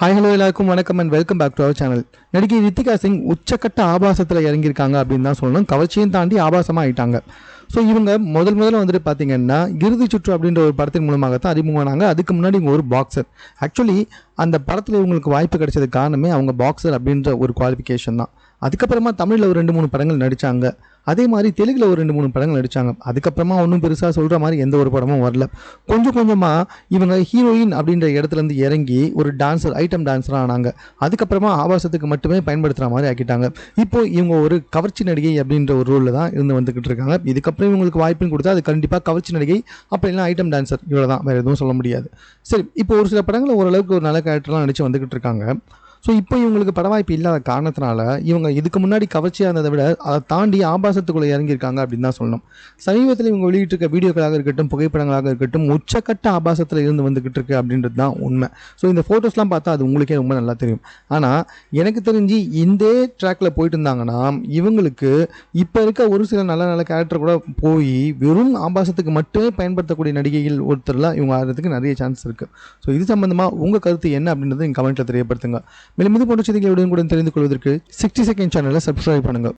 Hi hello எல்லாருக்கும் வணக்கம் and welcome back to our channel நடிகை ரித்திகா சிங் உச்சக்கட்ட ஆபாசத்தில் இறங்கியிருக்காங்க அப்படின்னு தான் சொல்லணும். கவர்ச்சியும் தாண்டி ஆபாசமாக ஆயிட்டாங்க. ஸோ இவங்க முதல் முதல்ல வந்துட்டு பார்த்தீங்கன்னா இறுதி சுற்று அப்படின்ற ஒரு படத்தின் மூலமாக தான் அறிமுகமானாங்க. அதுக்கு முன்னாடி இவங்க ஒரு பாக்ஸர் ஆக்சுவலி அந்த படத்தில் இவங்களுக்கு வாய்ப்பு கிடைச்சது காரணமே அவங்க பாக்ஸர் அப்படின்ற ஒரு குவாலிஃபிகேஷன் தான். அதுக்கப்புறமா தமிழில் ஒரு ரெண்டு மூணு படங்கள் நடித்தாங்க அதே மாதிரி தெலுங்கில் ஒரு ரெண்டு மூணு படங்கள் நடித்தாங்க அதுக்கப்புறமா ஒன்றும் பெருசாக சொல்கிற மாதிரி எந்த ஒரு படமும் வரல. கொஞ்சம் கொஞ்சமாக இவங்க ஹீரோயின் அப்படின்ற இடத்துலேருந்து இறங்கி ஒரு டான்ஸர் ஐட்டம் டான்ஸராக ஆனாங்க. அதுக்கப்புறமா ஆபாசத்துக்கு மட்டுமே பயன்படுத்துகிற மாதிரி ஆக்கிட்டாங்க. இப்போ இவங்க ஒரு கவர்ச்சி நடிகை அப்படின்ற ஒரு ரோலில் தான் இருந்து வந்துக்கிட்டு இருக்காங்க. இதுக்கப்புறம் இவங்களுக்கு வாய்ப்புன்னு கொடுத்தா அது கண்டிப்பாக கவர்ச்சி நடிகை அப்படி இல்லைனா ஐட்டம் டான்ஸர் இவ்வளோ தான் வேறு எதுவும் சொல்ல முடியாது. சரி இப்போ ஒரு சில படங்களில் ஓரளவுக்கு ஒரு நல்ல கேரக்டர்லாம் நடித்து வந்துக்கிட்டு இருக்காங்க. ஸோ இப்போ இவங்களுக்கு பட வாய்ப்பு இல்லாத காரணத்தினால இவங்க இதுக்கு முன்னாடி கவர்ச்சியாக இருந்ததை விட அதை தாண்டி ஆபாசத்துக்குள்ளே இறங்கியிருக்காங்க அப்படின்னு தான் சொல்லணும். சமீபத்தில் இவங்க வெளியிட்டிருக்க வீடியோக்களாக இருக்கட்டும் புகைப்படங்களாக இருக்கட்டும் உச்சக்கட்ட ஆபாசத்தில் இருந்து வந்துக்கிட்டு இருக்கு அப்படின்றது தான் உண்மை. ஸோ இந்த ஃபோட்டோஸ்லாம் பார்த்தா அது உங்களுக்கே ரொம்ப நல்லா தெரியும். ஆனால் எனக்கு தெரிஞ்சு இந்த ட்ராக்கில் போயிட்டு இருந்தாங்கன்னா இவங்களுக்கு இப்போ இருக்க ஒரு சில நல்ல நல்ல கேரக்டர் கூட போய் வெறும் ஆபாசத்துக்கு மட்டுமே பயன்படுத்தக்கூடிய நடிகைகள் ஒருத்தர்லாம் இவங்க ஆடுறதுக்கு நிறைய சான்ஸ் இருக்குது ஸோ இது சம்மந்தமாக உங்கள் கருத்து என்ன அப்படின்றத நீங்கள் கமெண்ட்டில் தெரியப்படுத்துங்க. மேலும் இது போன்ற செய்திகளை உடனுக்குடன் தெரிந்து கொள்வதற்கு சிக்ஸ்டி செகண்ட் சேனலை சப்ஸ்கிரைப் பண்ணுங்கள்